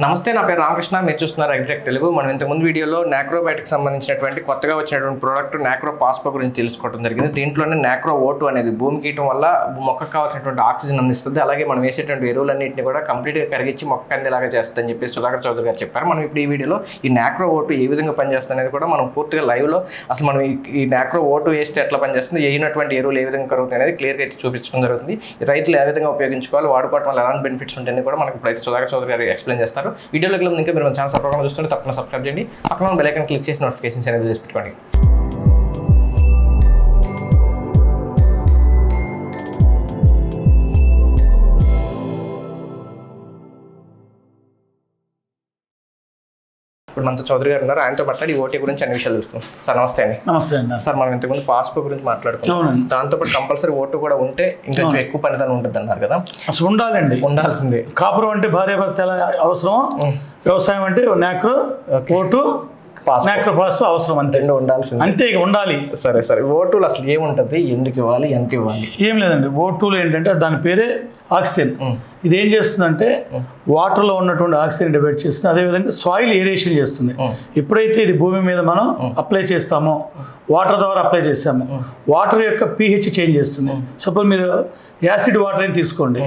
నమస్తే నా పేరు రామకృష్ణ. మీరు చూస్తున్నారు అగ్రిటెక్ తెలుగు మనం ఇంతకుముందు వీడియోలో నాక్రోబయాటిక్ సంబంధించినటువంటి కొత్తగా వచ్చినటువంటి ప్రోడక్ట్ నాక్రో పాస్పో గురించి తెలుసుకోవడం జరిగింది. దీంట్లోనే నాక్రో ఓటు అనేది భూమికి ఇవ్వడం వల్ల మొక్కకు కావాల్సినటువంటి ఆక్సిజన్ అందిస్తుంది. అలాగే మనం వేసేటువంటి ఎరువులన్నింటినీ కూడా కంప్లీట్గా కరిగించి మొక్క అందేలాగా చేస్తుందని చెప్పి సుధాకర్ చౌదరి గారు చెప్పారు. మనం ఇప్పుడు ఈ వీడియోలో ఈ నాక్రో ఓటు ఏ విధంగా పనిచేస్తుంది అనేది కూడా మనం పూర్తిగా లైవ్లో అసలు మనం ఈ- నాక్రో ఓటు వేస్తే ఎట్లా పనిచేస్తుంది వేయినటువంటి ఎరువులు ఏ విధంగా కరుగుతాయి అనేది క్లియర్గా అయితే చూపించడం జరుగుతుంది. రైతులు ఏ విధంగా ఉపయోగించుకోవాలి వాడుకోవడం వల్ల ఎలాంటి బెనిఫిట్స్ ఉంటాయని కూడా మనకు ఇప్పుడు సుధాకర్ చౌదరి గారు ఎక్స్ప్లెయిన్ చేస్తారు. వీడియోలోకి ఇంకా మీరు మన ఛానల్ సబ్స్క్రైబ్ చూస్తుంటే తప్పకుండా సబ్స్క్రైబ్ చేయండి. పక్కన బెల్ ఐకన్ క్లిక్ చేసి నోటిఫికేషన్స్ అనేది చేసి పెట్టుకోండి. ఇప్పుడు మనతో చౌదరి గారు ఉన్నారు. ఆయనతో మాట్లాడి ఈ ఓటీ గురించి అన్ని విషయాలు చూస్తాం సార్ నమస్తే అండి. నమస్తే అండి సార్ మనం ఇంతకుముందు పాస్పోర్ట్ గురించి మాట్లాడుకున్నాం. అవునండి. దాంతో పాటు కంపల్సరీ ఓటు కూడా ఉంటే ఇంకా ఎక్కువ పనితనం ఉంటుంది అన్నారు కదా. అసలు ఉండాలండి. ఉండాల్సిందే. కాపురం అంటే భార్య భర్త ఎలా అవసరం వ్యవసాయం అంటే నాక్రో ఓటు పాస్పో అవసరం అంతే. రెండు ఉండాల్సిందే. అంతే ఉండాలి. సరే సరే. ఓటులు అసలు ఏముంటుంది? ఎందుకు ఇవ్వాలి? ఎంత ఇవ్వాలి? ఏం లేదండి. ఓటూలు ఏంటంటే దాని పేరే ఆక్సిజన్. ఇది ఏం చేస్తుందంటే వాటర్లో ఉన్నటువంటి ఆక్సిజన్ డివైడ్ చేస్తుంది. అదేవిధంగా సాయిల్ ఏరేషన్ చేస్తుంది. ఎప్పుడైతే ఇది భూమి మీద మనం అప్లై చేస్తామో వాటర్ ద్వారా అప్లై చేస్తామో వాటర్ యొక్క pH చేంజ్ చేస్తుంది. సపోజ్ మీరు యాసిడ్ వాటర్ అని తీసుకోండి.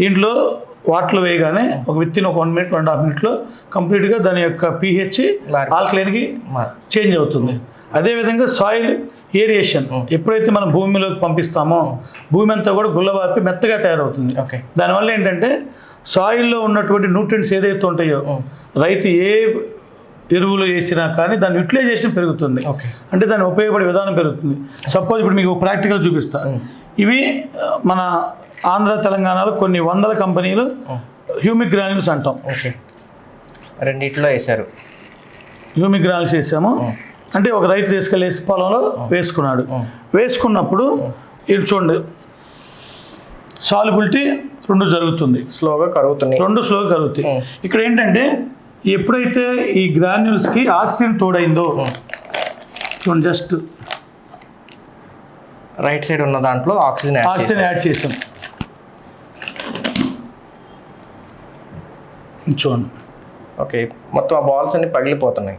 దీంట్లో వాటర్ వేయగానే ఒక విత్ ఇన్ ఒక వన్ మినిట్ వన్ హాఫ్ మినిట్లో కంప్లీట్గా దాని యొక్క పిహెచ్ ఆల్కలైన్కి చేంజ్ అవుతుంది. అదేవిధంగా సాయిల్ ఏరియేషన్ ఎప్పుడైతే మనం భూమిలోకి పంపిస్తామో భూమి అంతా కూడా గుల్లబారిపి మెత్తగా తయారవుతుంది. ఓకే. దానివల్ల ఏంటంటే సాయిల్లో ఉన్నటువంటి న్యూట్రియంట్స్ ఏదైతే ఉంటాయో రైతు ఏ ఎరువులు వేసినా కానీ దాని యూటిలైజేషన్ పెరుగుతుంది. అంటే దాని ఉపయోగపడే విధానం పెరుగుతుంది. సపోజ్ ఇప్పుడు మీకు ప్రాక్టికల్ చూపిస్తా. ఇవి మన ఆంధ్ర తెలంగాణలో కొన్ని వందల కంపెనీలు హ్యూమిక్ గ్రాన్యూల్స్ అంటాం. ఓకే. రెండిట్లో వేశారు. హ్యూమిక్ గ్రాన్యూల్స్ వేసాము. అంటే ఒక రైతు తీసుకెళ్ళేసి పొలంలో వేసుకున్నాడు. వేసుకున్నప్పుడు ఇది చూడండి. సాల్యుబిలిటీ రెండు జరుగుతుంది. స్లోగా కరుగుతున్నాయి. రెండు స్లోగా కలుగుతాయి ఇక్కడ ఏంటంటే ఎప్పుడైతే ఈ గ్రాన్యూల్స్కి ఆక్సిజన్ తోడైందో జస్ట్ రైట్ సైడ్ ఉన్న దాంట్లో ఆక్సిజన్. ఆక్సిజన్ యాడ్ చేసాం చూడండి. ఓకే మొత్తం ఆ బాల్స్ అన్ని పగిలిపోతున్నాయి.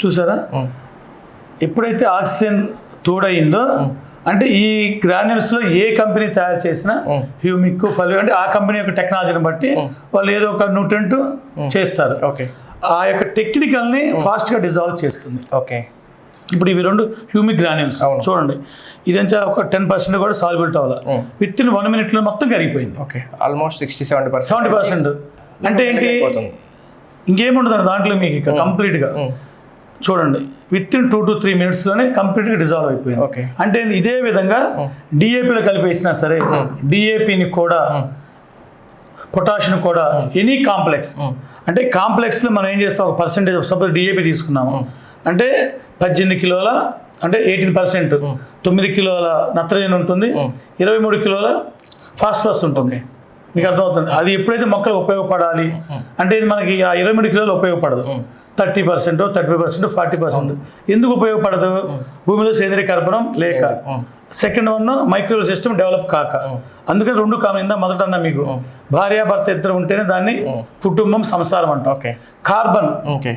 చూసారా. ఎప్పుడైతే ఆక్సిజన్ తోడయిందో అంటే ఈ గ్రాన్యూల్స్లో ఏ కంపెనీ తయారు చేసినా. హ్యూమిక్ ఫలి అంటే ఆ కంపెనీ యొక్క టెక్నాలజీని బట్టి వాళ్ళు ఏదో ఒక న్యూట్రెంట్ చేస్తారు. ఓకే. ఆ యొక్క టెక్నికల్ని ఫాస్ట్గా డిజాల్వ్ చేస్తుంది. ఓకే. ఇప్పుడు ఇవి రెండు హ్యూమిక్ గ్రాన్యూల్స్. చూడండి. ఇదంతా ఒక టెన్ పర్సెంట్ కూడా సాల్బిలిటీ అవ్వాలి. విత్ ఇన్ వన్ మినిట్లో మొత్తం కరిగిపోయింది. Okay. Almost sixty seventy percent. Seventy percent. అంటే ఏంటి? ఇంకేముండదు దాంట్లో మీకు ఇక కంప్లీట్గా. చూడండి within two to three మినిట్స్లోనే కంప్లీట్గా డిజాల్వ్ అయిపోయింది. ఓకే అంటే ఇదే విధంగా డిఏపిలో కలిపేసినా సరే డిఏపిని కూడా పొటాషియం కూడా ఎనీ కాంప్లెక్స్. అంటే కాంప్లెక్స్లో మనం ఏం చేస్తాం? ఒక పర్సెంటేజ్ సపోజ్ డిఏపి తీసుకున్నాము. అంటే పద్దెనిమిది కిలోల అంటే ఎయిటీన్ పర్సెంట్ తొమ్మిది కిలోల నత్రజని ఉంటుంది. ఇరవై మూడు కిలోల ఫాస్ఫరస్ ఉంటుంది. మీకు అర్థమవుతుంది. అది ఎప్పుడైతే మొక్కలకు ఉపయోగపడాలి అంటే ఇది మనకి ఆ ఇరవై మూడు కిలోలు ఉపయోగపడదు. Thirty percent thirty five percent forty percent. ఎందుకు ఉపయోగపడదు? భూమిలో సేంద్రీయ కర్బనం లేక. Second one micro system develop కాక. అందుకని రెండు కామిందా మొదట అన్న మీకు. భార్య భర్త ఇద్దరు ఉంటేనే దాన్ని కుటుంబం సంసారం అంటాం. ఓకే. కార్బన్. ఓకే.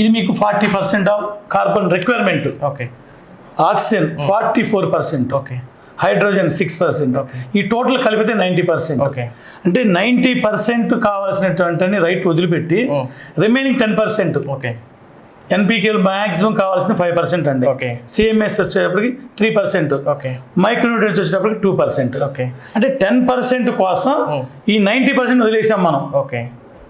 ఇది మీకు forty percent? Of carbon requirement. Okay. Oxygen forty four percent. Okay. Hydrogen six percent. ఈ టోటల్ కలిపితే నైంటీ పర్సెంట్. ఓకే అంటే నైంటీ పర్సెంట్ కావాల్సినటువంటి రైట్ వదిలిపెట్టి రిమైనింగ్ టెన్ పర్సెంట్. ఓకే ఎన్పీకేలు మ్యాక్సిమం కావాల్సిన ఫైవ్ పర్సెంట్ అండి. ఓకే సిఎంఎస్ వచ్చేటప్పటికి త్రీ పర్సెంట్. ఓకే మైక్రోన్యూట్రియన్స్ వచ్చేటప్పటికి టూ పర్సెంట్. ఓకే అంటే టెన్ పర్సెంట్ కోసం ఈ నైంటీ పర్సెంట్ వదిలేసాం మనం. ఓకే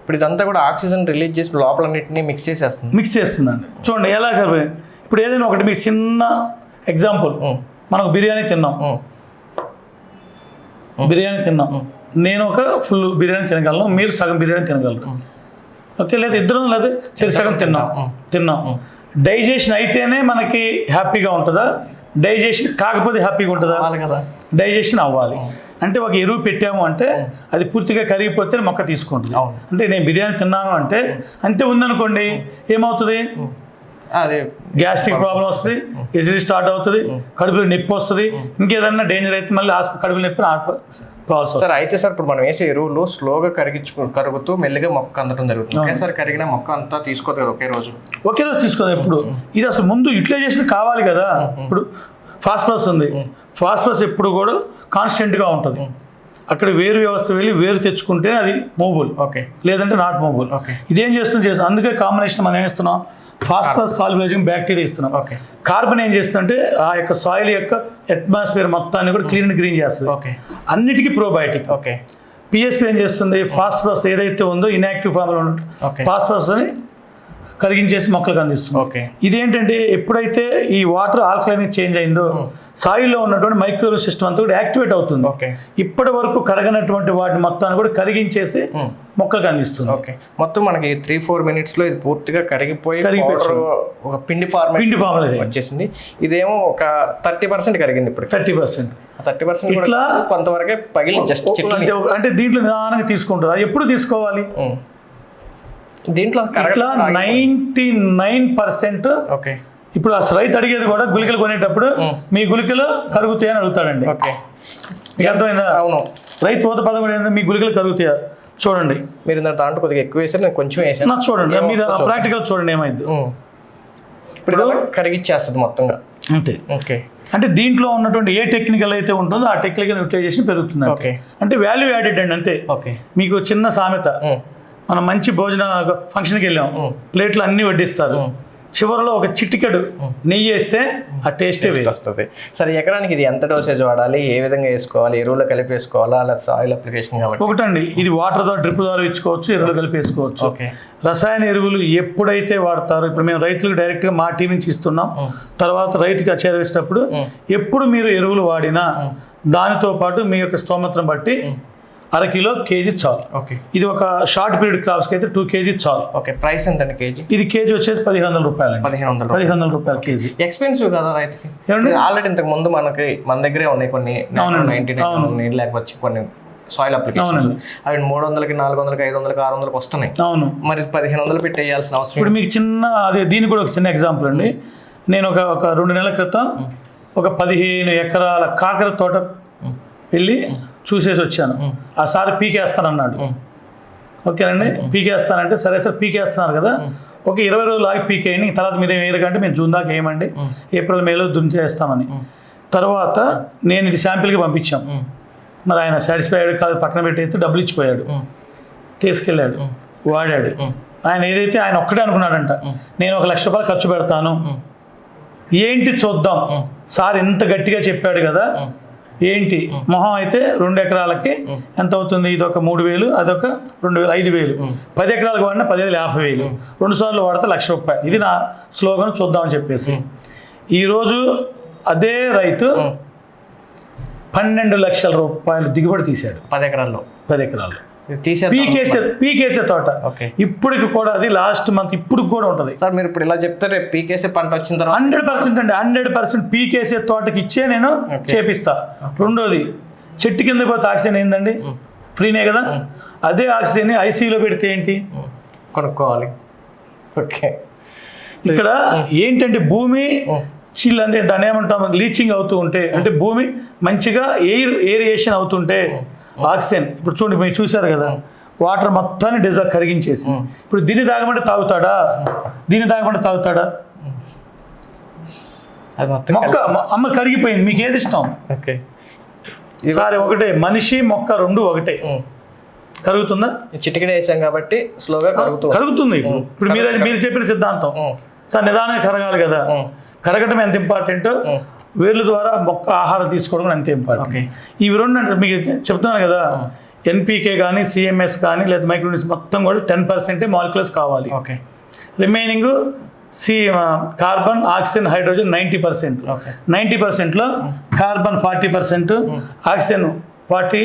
ఇప్పుడు ఇదంతా కూడా ఆక్సిజన్ రిలీజ్ చేసి లోపలన్నింటినీ మిక్స్ చేసేస్తుంది. మిక్స్ చేస్తుందండి. చూడండి ఎలా కలిపి ఇప్పుడు ఏదైనా ఒకటి మీకు చిన్న ఎగ్జాంపుల్ మనకు బిర్యానీ తిన్నాం. బిర్యానీ తిన్నాం. నేను ఒక ఫుల్ బిర్యానీ తినగలను మీరు సగం బిర్యానీ తినగలరు ఓకే లేదా ఇద్దరం లేదా సరి సగం తిన్నాం. తిన్నాం. డైజెషన్ అయితేనే మనకి హ్యాపీగా ఉంటుందా? డైజెషన్ కాకపోతే హ్యాపీగా ఉంటుందా? డైజెషన్ అవ్వాలి. అంటే ఒక ఎరువు పెట్టాము అంటే అది పూర్తిగా కరిగిపోతే మొక్క తీసుకుంటుంది. అంటే నేను బిర్యానీ తిన్నాను అంటే అంతే ఉందనుకోండి ఏమవుతుంది? గ్యాస్ట్రిక్ ప్రాబ్లం వస్తుంది ఎసిడి స్టార్ట్ అవుతుంది కడుపులో నొప్పి వస్తుంది ఇంకేదన్నా డేంజర్ అయితే మళ్ళీ కడుపులో నొప్పి సార్ అయితే సార్ ఇప్పుడు మనం వేసే ఎరువులు స్లోగా కరిగించు కరుగుతూ మెల్లిగా మొక్క అందడం జరుగుతుంది. ఒకేసారి కరిగిన మొక్క అంతా తీసుకోదు కదా ఒకే రోజు? ఒకే రోజు తీసుకోదు ఎప్పుడు. ఇది అసలు ముందు యూటిలైజేషన్ కావాలి కదా. ఇప్పుడు ఫాస్ఫరస్ ఉంది. ఫాస్ఫరస్ ఎప్పుడు కూడా కాన్స్టెంట్గా ఉంటుంది. అక్కడ వేరు వ్యవస్థ వెళ్ళి వేరు తెచ్చుకుంటే అది మూబుల్ ఓకే లేదంటే నాట్ మూబుల్ ఓకే ఇదేం చేస్తుంది చేస్తాం అందుకే కాంబినేషన్ మనం ఏం ఇస్తున్నాం ఫాస్ఫరస్ సాల్బులైజింగ్ బ్యాక్టీరియా ఇస్తున్నాం. ఓకే కార్బన్ ఏం చేస్తుందంటే ఆ యొక్క సాయిల్ యొక్క అట్మాస్ఫియర్ మొత్తాన్ని కూడా క్లీన్ గ్రీన్ చేస్తుంది. ఓకే అన్నిటికీ ప్రోబయోటిక్ ఓకే పిఎస్పి ఏం చేస్తుంది? ఫాస్ఫరస్ ఏదైతే ఉందో ఇన్యాక్టివ్ ఫామ్లో ఉంటుంది ఓకే ఫాస్ఫరస్ అని కరిగించేసి మొక్కలకు అందిస్తుంది. ఓకే. ఇదేంటంటే ఎప్పుడైతే ఈ వాటర్ ఆల్కలైన్ చేంజ్ అయిందో సాయిల్లో ఉన్నటువంటి మైక్రో సిస్టమ్ అంతా కూడా యాక్టివేట్ అవుతుంది. ఓకే. ఇప్పటి వరకు కరగనటువంటి వాటి మొత్తాన్ని కూడా కరిగించేసి మొక్కలకు అందిస్తుంది. ఓకే. మొత్తం మనకి త్రీ ఫోర్ మినిట్స్లో ఇది పూర్తిగా కరిగిపోయి ఒక పిండి ఫార్మేట్ పిండి పాములు వచ్చేసింది. ఇదేమో ఒక థర్టీ పర్సెంట్ కరిగింది ఇప్పుడు థర్టీ పర్సెంట్ థర్టీ పర్సెంట్ ఇట్లా- కొంతవరకే పగిలి జస్ట్ అంటే దీంట్లో నిదానంగా తీసుకుంటుంది. అది ఎప్పుడు తీసుకోవాలి. దీంట్లో ఇట్లా నైంటీ నైన్ పర్సెంట్ ఓకే. ఇప్పుడు అసలు రైతు అడిగేది కూడా గుళికలు కొనేటప్పుడు మీ. గుళికలు కరుగుతాయని అడుగుతాడండి. ఓకే. మీకు అర్థమైందా? అవును. రైతు పోత పదం కూడా ఏంటంటే మీ గుళికలు కరుగుతాయా? చూడండి. మీరు ఇంత దాంట్లో కొద్దిగా ఎక్కువ వేసారు నేను కొంచెం వేసాను. నాకు చూడండి. మీరు ప్రాక్టికల్ చూడండి ఏమైంది. ఇప్పుడు కరిగిచ్చేస్తుంది మొత్తంగా. అంతే. ఓకే. అంటే దీంట్లో ఉన్నటువంటి ఏ టెక్నికల్ అయితే ఉంటుందో ఆ టెక్నికల్ యూటిలైజేషన్ పెరుగుతుంది. ఓకే. అంటే వాల్యూ యాడెడ్ అండి అంతే. ఓకే. మీకు చిన్న సామెత. మనం మంచి భోజన ఫంక్షన్కి వెళ్ళాం. ప్లేట్లు అన్ని వడ్డిస్తారు. చివరిలో ఒక చిటికెడు నెయ్యి వేస్తే ఆ టేస్టే వస్తుంది. సరే ఎకరానికి ఇది ఎంత డోసేజ్ వాడాలి? ఏ విధంగా వేసుకోవాలి? ఎరువులు కలిపి వేసుకోవాలా? లేదా సాయిల్ అప్లికేషన్ కాబట్టి? ఒకటండి ఇది వాటర్ ద్వారా డ్రిప్ ద్వారా ఇచ్చుకోవచ్చు ఎరువులు కలిపి వేసుకోవచ్చు. రసాయన ఎరువులు ఎప్పుడైతే వాడతారో ఇప్పుడు మేము రైతులకు డైరెక్ట్గా మా టీం నుంచి ఇస్తున్నాం. తర్వాత రైతుకి చేరవేసేటప్పుడు ఎప్పుడు మీరు ఎరువులు వాడినా దానితో పాటు మీ యొక్క స్తోమతను బట్టి అర కిలో కేజీ చాలు. ఓకే. ఇది ఒక షార్ట్ పీరియడ్ క్రాప్స్కి అయితే టూ కేజీ చాలు. ఓకే ప్రైస్ ఎంత అండి కేజీ? ఇది కేజీ వచ్చేసి పదిహేను వందల రూపాయలండి పదిహేను వందలు పదిహేను వందల రూపాయలు కేజీ. ఎక్స్పెన్సివ్ కదా రైతుకి? ఆల్రెడీ ఇంతకు ముందు మనకి మన దగ్గరే ఉన్నాయి కొన్ని. నైన్టీ నైన్ లేకపోతే కొన్ని సాయిల్ అప్లికేషన్స్ అవునండి. అవి మూడు వందలకి నాలుగు వందలకి ఐదు వందలకి ఆరు వందలకి వస్తున్నాయి. అవును. మరి పదిహేను వందలు పెట్టి వేయాల్సిన అవసరం ఇప్పుడు మీకు చిన్న అదే దీనికి కూడా ఒక చిన్న ఎగ్జాంపుల్ అండి. నేను ఒక ఒక రెండు నెలల క్రితం ఒక పదిహేను ఎకరాల కాకర తోట వెళ్ళి చూసేసి వచ్చాను. ఆ సార్ పీకేస్తానన్నాడు. ఓకేనండి? పీకేస్తానంటే సరే సార్ పీకేస్తున్నారు కదా. ఒక ఇరవై రోజులు ఆగి పీకేయండి తర్వాత మీరు ఏం వేయకంటే మేము జూన్ దాకా వేయమండి ఏప్రిల్ మేలో దున్చేస్తామని తర్వాత నేను ఇది శాంపిల్కి పంపించాం. మరి ఆయన సాటిస్ఫైడ్ కాదు పక్కన పెట్టేస్తే డబ్బులు ఇచ్చిపోయాడు. తీసుకెళ్ళాడు. వాడాడు. ఆయన ఏదైతే ఆయన ఒక్కటే అనుకున్నాడంట నేను ఒక లక్ష రూపాయలు ఖర్చు పెడతాను. ఏంటి చూద్దాం. సార్ ఇంత గట్టిగా చెప్పాడు కదా. ఏంటి? మొహం అయితే రెండు ఎకరాలకి ఎంత అవుతుంది? ఇది ఒక మూడు వేలు అదొక రెండు వేలు ఐదు వేలు. పది ఎకరాలకు వాడినా పదివేలు యాభై వేలు. రెండు సార్లు వాడితే లక్ష రూపాయలు. ఇది నా స్లోగన్ చూద్దామని చెప్పేసి. ఈరోజు అదే రైతు పన్నెండు లక్షల రూపాయలు దిగుబడి తీశాడు. పది ఎకరాల్లో. పది ఎకరాలు ఇది తీసేద్దాం పీకేసే పీకేసే తోట. ఇప్పటికి కూడా అది లాస్ట్ మంత్ ఇప్పుడు కూడా ఉంటుంది. సార్ మీరు ఇప్పుడు ఇలా చెప్తే పీకేసే పంట వచ్చిన తర్వాత హండ్రెడ్ పర్సెంట్ అండి హండ్రెడ్ పర్సెంట్ పీకేసే తోటకి ఇచ్చే నేను చేపిస్తా. రెండోది చెట్టు కింద పోతే ఆక్సిజన్ ఏందండి? ఫ్రీనే కదా? అదే ఆక్సిజన్ ఐసీయూలో పెడితే ఏంటి? కొనుక్కోవాలి. ఓకే. ఇక్కడ ఏంటంటే భూమి చిల్ అంటే దాన్ని ఏమంటాం? లీచింగ్ అవుతూ ఉంటే అంటే భూమి మంచిగా ఎయిర్ ఏరియేషన్ అవుతుంటే ఆక్సిజన్. ఇప్పుడు చూడండి మీరు చూశారు కదా వాటర్ మొత్తాన్ని డిజాల్వ్ కరిగించేసి. ఇప్పుడు దీన్ని తాగమంటే తాగుతాడా? దీన్ని తాగమంటే తాగుతాడా? మొక్క అమ్మ కరిగిపోయింది. మీకు ఏది ఇష్టం? ఓకే. సరే ఒకటే మనిషి మొక్క రెండు ఒకటే. కరుగుతుందా? చిటికెడ వేసాం కాబట్టి స్లోగా కలుగుతూ కరుగుతుంది. ఇప్పుడు. మీరు మీరు చెప్పిన సిద్ధాంతం. సార్ నిదానంగా కరగాలి కదా. కరగటం ఎంత ఇంపార్టెంట్ వేర్ల ద్వారా మొక్క ఆహారం తీసుకోవడం ఎంత ఇంపార్టెంట్ ఓకే. ఇవి రెండు అంటే మీకు చెప్తున్నాను కదా ఎన్పీకే కానీ సిఎంఎస్ కానీ లేదా మైక్రోనిస్ మొత్తం కూడా టెన్ పర్సెంటే మాలిక్యులర్స్ కావాలి. Okay. Remaining C carbon oxygen hydrogen ninety percent ninety పర్సెంట్లో carbon forty percent oxygen forty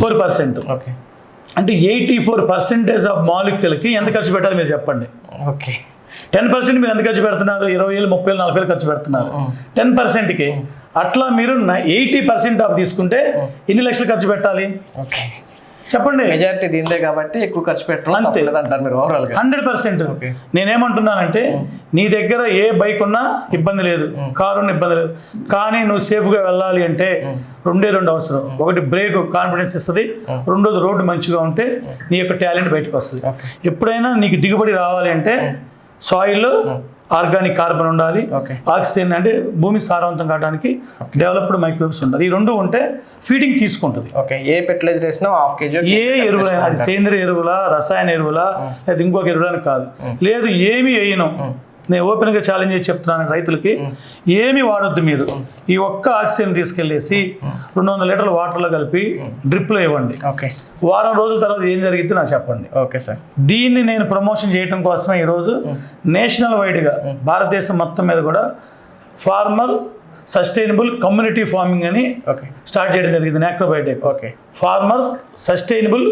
four percent okay. అంటే ఎయిటీ ఫోర్ పర్సెంటేజ్ ఆఫ్ మాలిక్యూల్కి ఎంత ఖర్చు పెట్టాలి మీరు చెప్పండి? ఓకే. టెన్ పర్సెంట్ మీరు ఎంత ఖర్చు పెడుతున్నారు? ఇరవై వేలు ముప్పై వేలు నలభై వేలు ఖర్చు పెడుతున్నారు. టెన్ పర్సెంట్కి అట్లా మీరు ఎయిటీ పర్సెంట్ ఆఫ్ తీసుకుంటే ఎన్ని లక్షలు ఖర్చు పెట్టాలి? చెప్పండి. మెజారిటీ దీనిదే కాబట్టి ఎక్కువ ఖర్చు పెట్టడం అంతే. అంటారు మీరు ఓవరాల్ హండ్రెడ్ పర్సెంట్. నేనేమంటున్నానంటే నీ దగ్గర ఏ బైక్ ఉన్నా ఇబ్బంది లేదు. కారు ఉన్నా ఇబ్బంది లేదు. కానీ నువ్వు సేఫ్గా వెళ్ళాలి అంటే రెండే రెండు అవసరం. ఒకటి బ్రేక్ కాన్ఫిడెన్స్ ఇస్తుంది. రెండోది రోడ్డు మంచిగా ఉంటే నీ యొక్క టాలెంట్ బయటకు వస్తుంది ఎప్పుడైనా నీకు దిగుబడి రావాలి అంటే సాయిల్ ఆర్గానిక్ కార్బన్ ఉండాలి. ఆక్సిజన్ అంటే భూమి సారవంతం కావడానికి డెవలప్డ్ మైక్రోబ్స్ ఉండాలి. ఈ రెండు ఉంటే ఫీడింగ్ తీసుకుంటుంది. ఓకే. ఏ ఫెర్టిలైజర్ వేసినా హాఫ్ కేజీ ఏ ఎరువులైనా అది సేంద్రియ ఎరువుల రసాయన ఎరువుల లేదా ఇంకొక ఎరువులని కాదు. లేదు ఏమి వేయను. నేను ఓపెన్గా ఛాలెంజ్ చేసి చెప్తున్నాను రైతులకి ఏమి వాడొద్దు మీరు. ఈ ఒక్క ఆక్సిజన్ తీసుకెళ్ళేసి రెండు వందల లీటర్ల వాటర్లో కలిపి డ్రిప్లో ఇవ్వండి. ఓకే. వారం రోజుల తర్వాత ఏం జరిగిద్ది నాకు చెప్పండి. Okay sir. దీన్ని నేను ప్రమోషన్ చేయడం కోసమే ఈరోజు నేషనల్ వైడ్గా భారతదేశం మొత్తం మీద కూడా ఫార్మర్ సస్టైనబుల్ కమ్యూనిటీ ఫార్మింగ్ అని ఓకే. స్టార్ట్ చేయడం జరిగింది నాక్రోబయోటిక్ okay. Farmers sustainable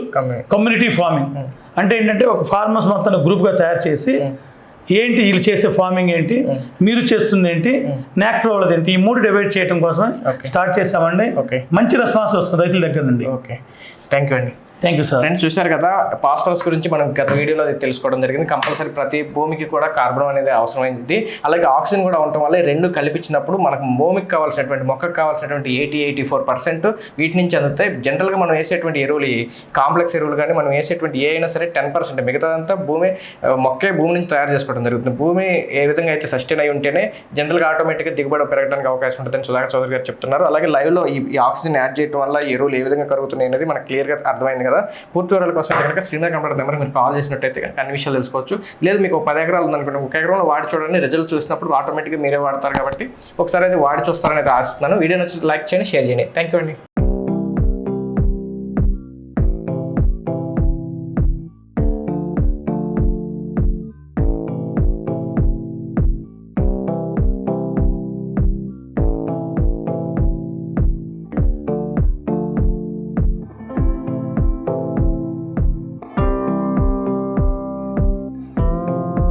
community farming అంటే ఏంటంటే ఒక ఫార్మర్స్ మొత్తం గ్రూప్గా తయారు చేసి ఏంటి వీళ్ళు చేసే ఫార్మింగ్ ఏంటి? మీరు చేస్తుంది ఏంటి? నాక్రో వాళ్ళది ఏంటి ఈ మూడు డివైడ్ చేయడం కోసం. స్టార్ట్ చేసామండి ఓకే. మంచి రెస్పాన్స్ వస్తుంది రైతుల దగ్గర నుండి. ఓకే. థ్యాంక్ యూ అండి. థ్యాంక్ యూ సార్ ఫ్రెండ్స్ చూశారు కదా పాస్పరస్ గురించి మనం గత వీడియోలో అది తెలుసుకోవడం జరిగింది. కంపల్సరీ ప్రతి భూమికి కూడా కార్బన్ అనేది అవసరమైంది. అలాగే ఆక్సిజన్ కూడా ఉండటం వల్ల రెండు కలిపించినప్పుడు మనకు భూమికి కావాల్సినటువంటి మొక్కకు కావాల్సినటువంటి ఎయిటీ ఎయిటీ ఫోర్ పర్సెంట్ వీటి నుంచి అందుతాయి. జనరల్గా మనం వేసేటువంటి ఎరువులు ఈ కాంప్లెక్స్ ఎరువులు కానీ మనం వేసేటువంటి ఏ అయినా సరే టెన్ పర్సెంట్ మిగతాదంతా భూమి మొక్కే భూమి నుంచి తయారు చేసుకోవడం జరుగుతుంది. భూమి ఏ విధంగా అయితే సస్టైన్ అయి ఉంటేనే జనరల్గా ఆటోమేటిక్గా దిగుబడి పెరగడానికి అవకాశం ఉంటుందని సుధాకర్ చౌదరి గారు చెప్తున్నారు. అలాగే లైవ్లో ఈ ఈ ఆక్సిజన్ యాడ్ చేయడం వల్ల ఎరువులు ఏ విధంగా కరుగుతున్నాయి అనేది మనకు క్లియర్గా అర్థమైంది కదా. పూర్తి వివరాల కోసం కనుక స్క్రీన్ కంపెనీ నెంబర్ మీరు కాల్ చేసినట్టయితే కనుక అన్ని విషయాలు తెలుసుకోవచ్చు. లేదు మీకు ఒక పది ఎకరాలు ఉందనుకోండి ఒక ఎకరంలో వాడి చూడండి రిజల్ట్ చూసినప్పుడు ఆటోమేటిక్గా మీరే వాడతారు కాబట్టి ఒకసారి అయితే వాడి చూస్తారని అయితే ఆశిస్తున్నాను. వీడియో నచ్చితే లైక్ చేయండి షేర్ చేయండి. థ్యాంక్ యూ అండి.